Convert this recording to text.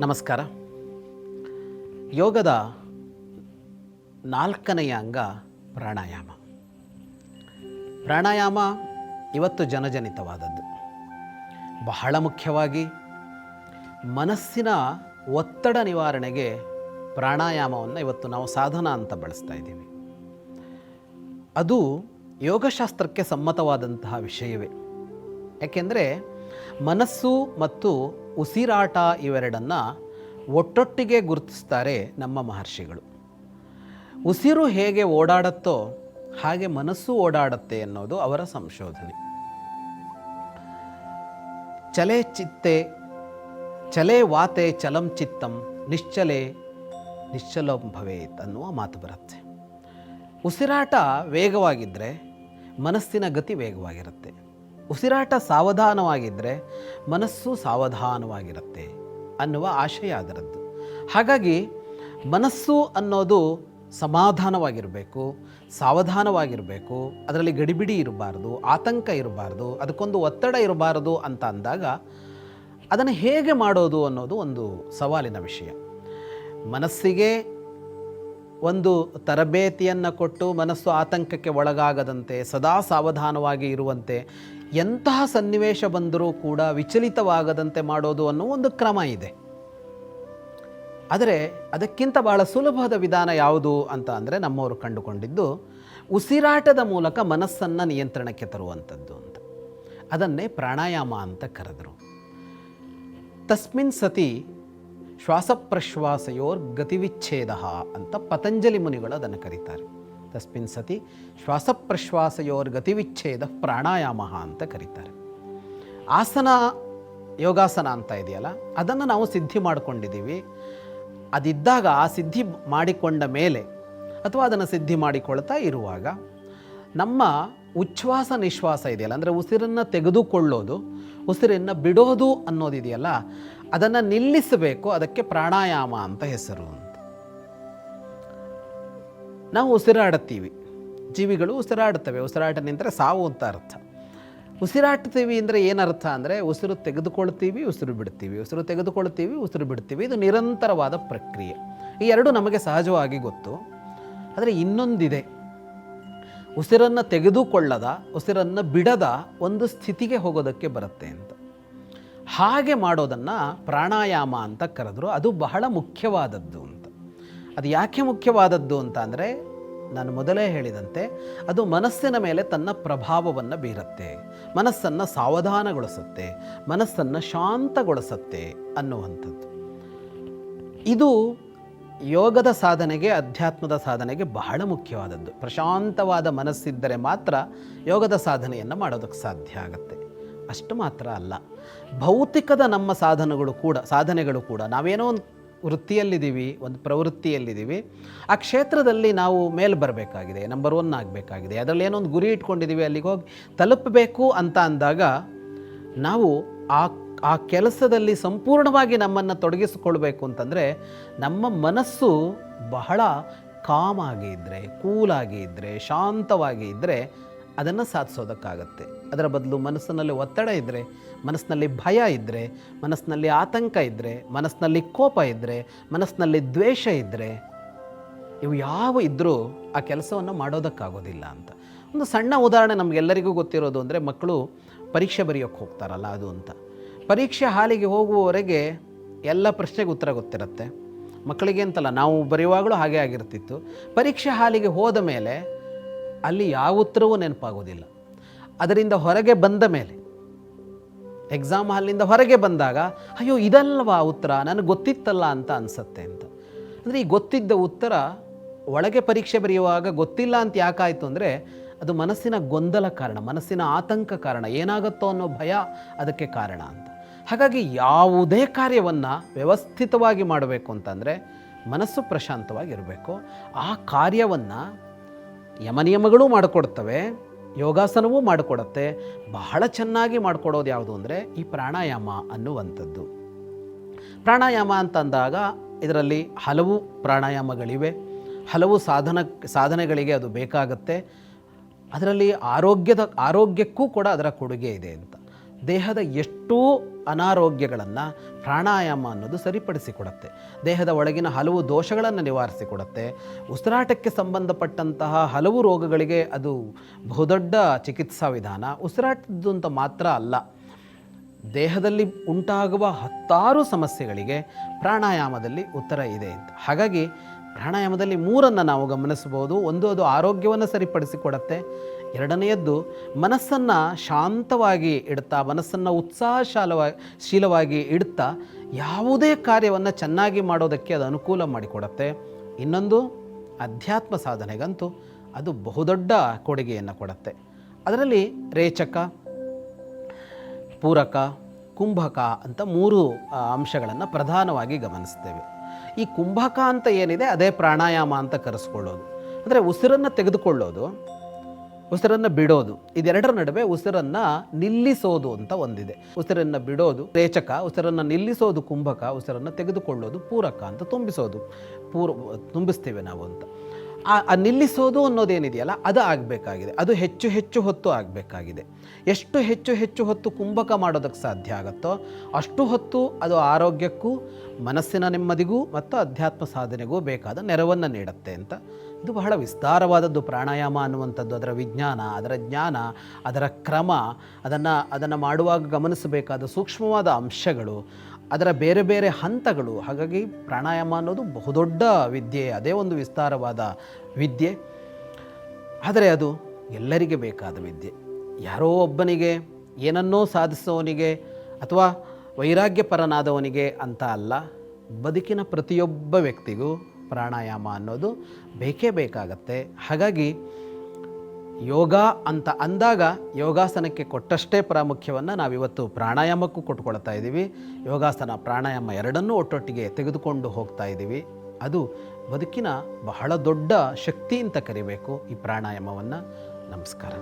ನಮಸ್ಕಾರ. ಯೋಗದ ನಾಲ್ಕನೆಯ ಅಂಗ ಪ್ರಾಣಾಯಾಮ. ಪ್ರಾಣಾಯಾಮ ಇವತ್ತು ಜನಜನಿತವಾದದ್ದು. ಬಹಳ ಮುಖ್ಯವಾಗಿ ಮನಸ್ಸಿನ ಒತ್ತಡ ನಿವಾರಣೆಗೆ ಪ್ರಾಣಾಯಾಮವನ್ನು ಇವತ್ತು ನಾವು ಸಾಧನ ಅಂತ ಬಳಸ್ತಾ ಇದ್ದೀವಿ. ಅದು ಯೋಗಶಾಸ್ತ್ರಕ್ಕೆ ಸಮ್ಮತವಾದಂತಹ ವಿಷಯವೇ. ಯಾಕೆಂದರೆ ಮನಸ್ಸು ಮತ್ತು ಉಸಿರಾಟ ಇವೆರಡನ್ನು ಒಟ್ಟೊಟ್ಟಿಗೆ ಗುರುತಿಸ್ತಾರೆ ನಮ್ಮ ಮಹರ್ಷಿಗಳು. ಉಸಿರು ಹೇಗೆ ಓಡಾಡುತ್ತೋ ಹಾಗೆ ಮನಸ್ಸು ಓಡಾಡುತ್ತೆ ಅನ್ನೋದು ಅವರ ಸಂಶೋಧನೆ. ಚಲೆ ಚಿತ್ತೆ, ಚಲೆ ವಾತೆ ಚಲಂ ಚಿತ್ತಂ, ನಿಶ್ಚಲೆ ನಿಶ್ಚಲಂ ಭವೇತ್ ಅನ್ನುವ ಮಾತು ಬರುತ್ತೆ. ಉಸಿರಾಟ ವೇಗವಾಗಿದ್ದರೆ ಮನಸ್ಸಿನ ಗತಿ ವೇಗವಾಗಿರುತ್ತೆ. ಉಸಿರಾಟ ಸಾವಧಾನವಾಗಿದ್ದರೆ ಮನಸ್ಸು ಸಾವಧಾನವಾಗಿರುತ್ತೆ ಅನ್ನುವ ಆಶಯ ಅದರದ್ದು. ಹಾಗಾಗಿ ಮನಸ್ಸು ಅನ್ನೋದು ಸಮಾಧಾನವಾಗಿರಬೇಕು, ಸಾವಧಾನವಾಗಿರಬೇಕು, ಅದರಲ್ಲಿ ಗಡಿಬಿಡಿ ಇರಬಾರ್ದು, ಆತಂಕ ಇರಬಾರ್ದು, ಅದಕ್ಕೊಂದು ಒತ್ತಡ ಇರಬಾರ್ದು ಅಂತ ಅಂದಾಗ ಅದನ್ನು ಹೇಗೆ ಮಾಡೋದು ಅನ್ನೋದು ಒಂದು ಸವಾಲಿನ ವಿಷಯ. ಮನಸ್ಸಿಗೆ ಒಂದು ತರಬೇತಿಯನ್ನು ಕೊಟ್ಟು ಮನಸ್ಸು ಆತಂಕಕ್ಕೆ ಒಳಗಾಗದಂತೆ, ಸದಾ ಸಾವಧಾನವಾಗಿ ಇರುವಂತೆ ಎಂತಹ ಸನ್ನಿವೇಶ ಬಂದರೂ ಕೂಡ ವಿಚಲಿತವಾಗದಂತೆ ಮಾಡೋದು ಅನ್ನೋ ಒಂದು ಕ್ರಮ ಇದೆ. ಆದರೆ ಅದಕ್ಕಿಂತ ಬಹಳ ಸುಲಭದ ವಿಧಾನ ಯಾವುದು ಅಂತ ಅಂದರೆ ನಮ್ಮವರು ಕಂಡುಕೊಂಡಿದ್ದು ಉಸಿರಾಟದ ಮೂಲಕ ಮನಸ್ಸನ್ನು ನಿಯಂತ್ರಣಕ್ಕೆ ತರುವಂಥದ್ದು ಅಂತ. ಅದನ್ನೇ ಪ್ರಾಣಾಯಾಮ ಅಂತ ಕರೆದರು. ತಸ್ಮಿನ್ ಸತಿ ಶ್ವಾಸಪ್ರಶ್ವಾಸಯೋರ್ ಗತಿವಿಚ್ಛೇದ ಅಂತ ಪತಂಜಲಿ ಮುನಿಗಳು ಅದನ್ನು ಕರೀತಾರೆ. ತಸ್ಮಿನ್ ಸತಿ ಶ್ವಾಸಪ್ರಶ್ವಾಸಯೋರ್ ಗತಿವಿಚ್ಛೇದ ಪ್ರಾಣಾಯಾಮ ಅಂತ ಕರೀತಾರೆ. ಆಸನ, ಯೋಗಾಸನ ಅಂತ ಇದೆಯಲ್ಲ, ಅದನ್ನು ನಾವು ಸಿದ್ಧಿ ಮಾಡಿಕೊಂಡಿದ್ದೀವಿ. ಅದಿದ್ದಾಗ ಆ ಸಿದ್ಧಿ ಮಾಡಿಕೊಂಡ ಮೇಲೆ ಅಥವಾ ಅದನ್ನು ಸಿದ್ಧಿ ಮಾಡಿಕೊಳ್ತಾ ಇರುವಾಗ ನಮ್ಮ ಉಚ್ಛ್ವಾಸ ನಿಶ್ವಾಸ ಇದೆಯಲ್ಲ, ಅಂದರೆ ಉಸಿರನ್ನು ತೆಗೆದುಕೊಳ್ಳೋದು, ಉಸಿರನ್ನು ಬಿಡೋದು ಅನ್ನೋದಿದೆಯಲ್ಲ, ಅದನ್ನು ನಿಲ್ಲಿಸಬೇಕು, ಅದಕ್ಕೆ ಪ್ರಾಣಾಯಾಮ ಅಂತ ಹೆಸರು ನಾವು ಉಸಿರಾಡುತ್ತೀವಿ. ಜೀವಿಗಳು ಉಸಿರಾಡುತ್ತವೆ. ಉಸಿರಾಟ ನಿಂತರೆ ಸಾವು ಅಂತ ಅರ್ಥ. ಉಸಿರಾಡ್ತೀವಿ ಅಂದರೆ ಏನರ್ಥ ಅಂದರೆ ಉಸಿರು ತೆಗೆದುಕೊಳ್ತೀವಿ, ಉಸಿರು ಬಿಡ್ತೀವಿ. ಉಸಿರು ತೆಗೆದುಕೊಳ್ತೀವಿ, ಉಸಿರು ಬಿಡ್ತೀವಿ. ಇದು ನಿರಂತರವಾದ ಪ್ರಕ್ರಿಯೆ. ಈ ಎರಡು ನಮಗೆ ಸಹಜವಾಗಿ ಗೊತ್ತು. ಆದರೆ ಇನ್ನೊಂದಿದೆ. ಉಸಿರನ್ನು ತೆಗೆದುಕೊಳ್ಳದ, ಉಸಿರನ್ನು ಬಿಡದ ಒಂದು ಸ್ಥಿತಿಗೆ ಹೋಗೋದಕ್ಕೆ ಬರುತ್ತೆ ಅಂತ. ಹಾಗೆ ಮಾಡೋದನ್ನು ಪ್ರಾಣಾಯಾಮ ಅಂತ ಕರೆದ್ರು. ಅದು ಬಹಳ ಮುಖ್ಯವಾದದ್ದು ಅದು ಯಾಕೆ ಮುಖ್ಯವಾದದ್ದು ಅಂತ ಅಂದರೆ ನಾನು ಮೊದಲೇ ಹೇಳಿದಂತೆ ಅದು ಮನಸ್ಸಿನ ಮೇಲೆ ತನ್ನ ಪ್ರಭಾವವನ್ನು ಬೀರುತ್ತೆ, ಮನಸ್ಸನ್ನು ಸಾವಧಾನಗೊಳಿಸುತ್ತೆ, ಮನಸ್ಸನ್ನು ಶಾಂತಗೊಳಿಸುತ್ತೆ ಅನ್ನುವಂಥದ್ದು. ಇದು ಯೋಗದ ಸಾಧನೆಗೆ, ಅಧ್ಯಾತ್ಮದ ಸಾಧನೆಗೆ ಬಹಳ ಮುಖ್ಯವಾದದ್ದು. ಪ್ರಶಾಂತವಾದ ಮನಸ್ಸಿದ್ದರೆ ಮಾತ್ರ ಯೋಗದ ಸಾಧನೆಯನ್ನು ಮಾಡೋದಕ್ಕೆ ಸಾಧ್ಯ ಆಗುತ್ತೆ. ಅಷ್ಟು ಮಾತ್ರ ಅಲ್ಲ. ಭೌತಿಕದ ನಮ್ಮ ಸಾಧನಗಳು ಕೂಡ, ಸಾಧನೆಗಳು ಕೂಡ ನಾವೇನೋ ಒಂದು ವೃತ್ತಿಯಲ್ಲಿದ್ದೀವಿ, ಒಂದು ಪ್ರವೃತ್ತಿಯಲ್ಲಿದ್ದೀವಿ. ಆ ಕ್ಷೇತ್ರದಲ್ಲಿ ನಾವು ಮೇಲೆ ಬರಬೇಕಾಗಿದೆ ನಂಬರ್ ಒನ್ ಆಗಬೇಕಾಗಿದೆ. ಅದರಲ್ಲಿ ಏನೊಂದು ಗುರಿ ಇಟ್ಕೊಂಡಿದ್ದೀವಿ, ಅಲ್ಲಿಗೆ ಹೋಗಿ ತಲುಪಬೇಕು ಅಂತ ಅಂದಾಗ ನಾವು ಆ ಆ ಕೆಲಸದಲ್ಲಿ ಸಂಪೂರ್ಣವಾಗಿ ನಮ್ಮನ್ನು ತೊಡಗಿಸಿಕೊಳ್ಬೇಕು ಅಂತಂದರೆ ನಮ್ಮ ಮನಸ್ಸು ಬಹಳ ಕಾಮಾಗಿ ಇದ್ದರೆ ಕೂಲಾಗಿ ಇದ್ದರೆ ಶಾಂತವಾಗಿ ಇದ್ದರೆ ಅದನ್ನು ಸಾಧಿಸೋದಕ್ಕಾಗತ್ತೆ. ಅದರ ಬದಲು ಮನಸ್ಸಿನಲ್ಲಿ ಒತ್ತಡ ಇದ್ದರೆ ಮನಸ್ಸಿನಲ್ಲಿ ಭಯ ಇದ್ದರೆ ಮನಸ್ಸಿನಲ್ಲಿ ಆತಂಕ ಇದ್ದರೆ ಮನಸ್ಸಿನಲ್ಲಿ ಕೋಪ ಇದ್ದರೆ ಮನಸ್ಸಿನಲ್ಲಿ ದ್ವೇಷ ಇದ್ದರೆ ಇವು ಯಾವ ಇದ್ದರೂ ಆ ಕೆಲಸವನ್ನು ಮಾಡೋದಕ್ಕಾಗೋದಿಲ್ಲ ಅಂತ. ಒಂದು ಸಣ್ಣ ಉದಾಹರಣೆ ನಮಗೆಲ್ಲರಿಗೂ ಗೊತ್ತಿರೋದು ಅಂದರೆ ಮಕ್ಕಳು ಪರೀಕ್ಷೆ ಬರೆಯೋಕ್ಕೆ ಹೋಗ್ತಾರಲ್ಲ ಅದು ಅಂತ. ಪರೀಕ್ಷೆ ಹಾಲಿಗೆ ಹೋಗುವವರೆಗೆ ಎಲ್ಲ ಪ್ರಶ್ನೆಗೆ ಉತ್ತರ ಗೊತ್ತಿರುತ್ತೆ. ಮಕ್ಕಳಿಗೆ ಅಂತಲ್ಲ, ನಾವು ಬರೆಯುವಾಗಲೂ ಹಾಗೆ ಆಗಿರ್ತಿತ್ತು. ಪರೀಕ್ಷೆ ಹಾಲಿಗೆ ಹೋದ ಮೇಲೆ ಅಲ್ಲಿ ಯಾವ ಉತ್ತರವೂ ನೆನಪಾಗೋದಿಲ್ಲ. ಅದರಿಂದ ಹೊರಗೆ ಬಂದ ಮೇಲೆ ಎಕ್ಸಾಮ್ ಹಾಲಿನಿಂದ ಹೊರಗೆ ಬಂದಾಗ, ಅಯ್ಯೋ, ಇದಲ್ವಾ ಉತ್ತರ? ನನಗೆ ಗೊತ್ತಿತ್ತಲ್ಲ ಅಂತ ಅನಿಸತ್ತೆ ಅಂತ. ಅಂದರೆ ಈ ಗೊತ್ತಿದ್ದ ಉತ್ತರ ಒಳಗೆ ಪರೀಕ್ಷೆ ಬರೆಯುವಾಗ ಗೊತ್ತಿಲ್ಲ ಅಂತ ಯಾಕಾಯಿತು ಅಂದರೆ, ಅದು ಮನಸ್ಸಿನ ಗೊಂದಲ ಕಾರಣ, ಮನಸ್ಸಿನ ಆತಂಕ ಕಾರಣ, ಏನಾಗುತ್ತೋ ಅನ್ನೋ ಭಯ ಅದಕ್ಕೆ ಕಾರಣ ಅಂತ. ಹಾಗಾಗಿ ಯಾವುದೇ ಕಾರ್ಯವನ್ನು ವ್ಯವಸ್ಥಿತವಾಗಿ ಮಾಡಬೇಕು ಅಂತಂದರೆ ಮನಸ್ಸು ಪ್ರಶಾಂತವಾಗಿರಬೇಕು. ಆ ಕಾರ್ಯವನ್ನು ಯಮನಿಯಮಗಳೂ ಮಾಡಿಕೊಡ್ತವೆ, ಯೋಗಾಸನವೂ ಮಾಡಿಕೊಡತ್ತೆ. ಬಹಳ ಚೆನ್ನಾಗಿ ಮಾಡಿಕೊಡೋದು ಯಾವುದು ಅಂದರೆ ಈ ಪ್ರಾಣಾಯಾಮ ಅನ್ನುವಂಥದ್ದು. ಪ್ರಾಣಾಯಾಮ ಅಂತಂದಾಗ ಇದರಲ್ಲಿ ಹಲವು ಪ್ರಾಣಾಯಾಮಗಳಿವೆ. ಹಲವು ಸಾಧನ, ಸಾಧನೆಗಳಿಗೆ ಅದು ಬೇಕಾಗುತ್ತೆ. ಅದರಲ್ಲಿ ಆರೋಗ್ಯದ, ಆರೋಗ್ಯಕ್ಕೂ ಕೂಡ ಅದರ ಕೊಡುಗೆ ಇದೆ ಅಂತ. ದೇಹದ ಎಷ್ಟೋ ಅನಾರೋಗ್ಯಗಳನ್ನು ಪ್ರಾಣಾಯಾಮ ಅನ್ನೋದು ಸರಿಪಡಿಸಿಕೊಡುತ್ತೆ. ದೇಹದ ಒಳಗಿನ ಹಲವು ದೋಷಗಳನ್ನು ನಿವಾರಿಸಿಕೊಡುತ್ತೆ. ಉಸಿರಾಟಕ್ಕೆ ಸಂಬಂಧಪಟ್ಟಂತಹ ಹಲವು ರೋಗಗಳಿಗೆ ಅದು ಬಹುದೊಡ್ಡ ಚಿಕಿತ್ಸಾ ವಿಧಾನ. ಉಸಿರಾಟದ್ದು ಅಂತ ಮಾತ್ರ ಅಲ್ಲ, ದೇಹದಲ್ಲಿ ಉಂಟಾಗುವ ಹತ್ತಾರು ಸಮಸ್ಯೆಗಳಿಗೆ ಪ್ರಾಣಾಯಾಮದಲ್ಲಿ ಉತ್ತರ ಇದೆ ಅಂತ. ಹಾಗಾಗಿ ಪ್ರಾಣಾಯಾಮದಲ್ಲಿ ಮೂರನ್ನು ನಾವು ಗಮನಿಸಬಹುದು. ಒಂದು ಅದು ಆರೋಗ್ಯವನ್ನು ಸರಿಪಡಿಸಿಕೊಡುತ್ತೆ. ಎರಡನೆಯದ್ದು ಮನಸ್ಸನ್ನು ಶಾಂತವಾಗಿ ಇಡ್ತಾ, ಮನಸ್ಸನ್ನು ಉತ್ಸಾಹಶಾಲವಾಗಿ ಶೀಲವಾಗಿ ಇಡ್ತಾ ಯಾವುದೇ ಕಾರ್ಯವನ್ನು ಚೆನ್ನಾಗಿ ಮಾಡೋದಕ್ಕೆ ಅದು ಅನುಕೂಲ ಮಾಡಿಕೊಡತ್ತೆ. ಇನ್ನೊಂದು ಅಧ್ಯಾತ್ಮ ಸಾಧನೆಗಂತೂ ಅದು ಬಹುದೊಡ್ಡ ಕೊಡುಗೆಯನ್ನು ಕೊಡುತ್ತೆ. ಅದರಲ್ಲಿ ರೇಚಕ, ಪೂರಕ, ಕುಂಭಕ ಅಂತ ಮೂರು ಅಂಶಗಳನ್ನು ಪ್ರಧಾನವಾಗಿ ಗಮನಿಸ್ತೇವೆ. ಈ ಕುಂಭಕ ಅಂತ ಏನಿದೆ, ಅದೇ ಪ್ರಾಣಾಯಾಮ ಅಂತ ಕರೆಸ್ಕೊಳ್ಳೋದು. ಅಂದರೆ ಉಸಿರನ್ನು ತೆಗೆದುಕೊಳ್ಳೋದು ಉಸಿರನ್ನು ಬಿಡೋದು. ಇದೆರಡರ ನಡುವೆ ಉಸಿರನ್ನು ನಿಲ್ಲಿಸೋದು ಅಂತ ಒಂದಿದೆ. ಉಸಿರನ್ನು ಬಿಡೋದು ರೇಚಕ, ಉಸಿರನ್ನು ನಿಲ್ಲಿಸೋದು ಕುಂಭಕ, ಉಸಿರನ್ನು ತೆಗೆದುಕೊಳ್ಳೋದು ಪೂರಕ ಅಂತ ತುಂಬಿಸೋದು. ಪೂರ್, ತುಂಬಿಸ್ತೇವೆ ನಾವು ಅಂತ. ಆ ನಿಲ್ಲಿಸೋದು ಅನ್ನೋದೇನಿದೆಯಲ್ಲ, ಅದು ಆಗಬೇಕಾಗಿದೆ. ಅದು ಹೆಚ್ಚು ಹೆಚ್ಚು ಹೊತ್ತು ಆಗಬೇಕಾಗಿದೆ. ಎಷ್ಟು ಹೆಚ್ಚು ಹೆಚ್ಚು ಹೊತ್ತು ಕುಂಭಕ ಮಾಡೋದಕ್ಕೆ ಸಾಧ್ಯ ಆಗುತ್ತೋ ಅಷ್ಟು ಹೊತ್ತು ಅದು ಆರೋಗ್ಯಕ್ಕೂ, ಮನಸ್ಸಿನ ನೆಮ್ಮದಿಗೂ ಮತ್ತು ಅಧ್ಯಾತ್ಮ ಸಾಧನೆಗೂ ಬೇಕಾದ ನೆರವನ್ನು ನೀಡುತ್ತೆ ಅಂತ ಇದು ಬಹಳ ವಿಸ್ತಾರವಾದದ್ದು ಪ್ರಾಣಾಯಾಮ ಅನ್ನುವಂಥದ್ದು, ಅದರ ವಿಜ್ಞಾನ, ಅದರ ಜ್ಞಾನ, ಅದರ ಕ್ರಮ, ಅದನ್ನು ಅದನ್ನು ಮಾಡುವಾಗ ಗಮನಿಸಬೇಕಾದ ಸೂಕ್ಷ್ಮವಾದ ಅಂಶಗಳು, ಅದರ ಬೇರೆ ಬೇರೆ ಹಂತಗಳು. ಹಾಗಾಗಿ ಪ್ರಾಣಾಯಾಮ ಅನ್ನೋದು ಬಹುದೊಡ್ಡ ವಿದ್ಯೆ, ಅದೇ ಒಂದು ವಿಸ್ತಾರವಾದ ವಿದ್ಯೆ. ಆದರೆ ಅದು ಎಲ್ಲರಿಗೆ ಬೇಕಾದ ವಿದ್ಯೆ. ಯಾರೋ ಒಬ್ಬನಿಗೆ, ಏನನ್ನೋ ಸಾಧಿಸೋವನಿಗೆ ಅಥವಾ ವೈರಾಗ್ಯಪರನಾದವನಿಗೆ ಅಂತ ಅಲ್ಲ, ಬದುಕಿನ ಪ್ರತಿಯೊಬ್ಬ ವ್ಯಕ್ತಿಗೂ ಪ್ರಾಣಾಯಾಮ ಅನ್ನೋದು ಬೇಕೇ ಬೇಕಾಗತ್ತೆ. ಹಾಗಾಗಿ ಯೋಗ ಅಂತ ಅಂದಾಗ ಯೋಗಾಸನಕ್ಕೆ ಕೊಟ್ಟಷ್ಟೇ ಪ್ರಾಮುಖ್ಯವನ್ನು ನಾವಿವತ್ತು ಪ್ರಾಣಾಯಾಮಕ್ಕೂ ಕೊಟ್ಕೊಳ್ತಾ ಇದ್ದೀವಿ. ಯೋಗಾಸನ ಪ್ರಾಣಾಯಾಮ ಎರಡನ್ನೂ ಒಟ್ಟೊಟ್ಟಿಗೆ ತೆಗೆದುಕೊಂಡು ಹೋಗ್ತಾ ಇದ್ದೀವಿ. ಅದು ಬದುಕಿನ ಬಹಳ ದೊಡ್ಡ ಶಕ್ತಿ ಅಂತ ಕರಿಬೇಕು ಈ ಪ್ರಾಣಾಯಾಮವನ್ನು. ನಮಸ್ಕಾರ.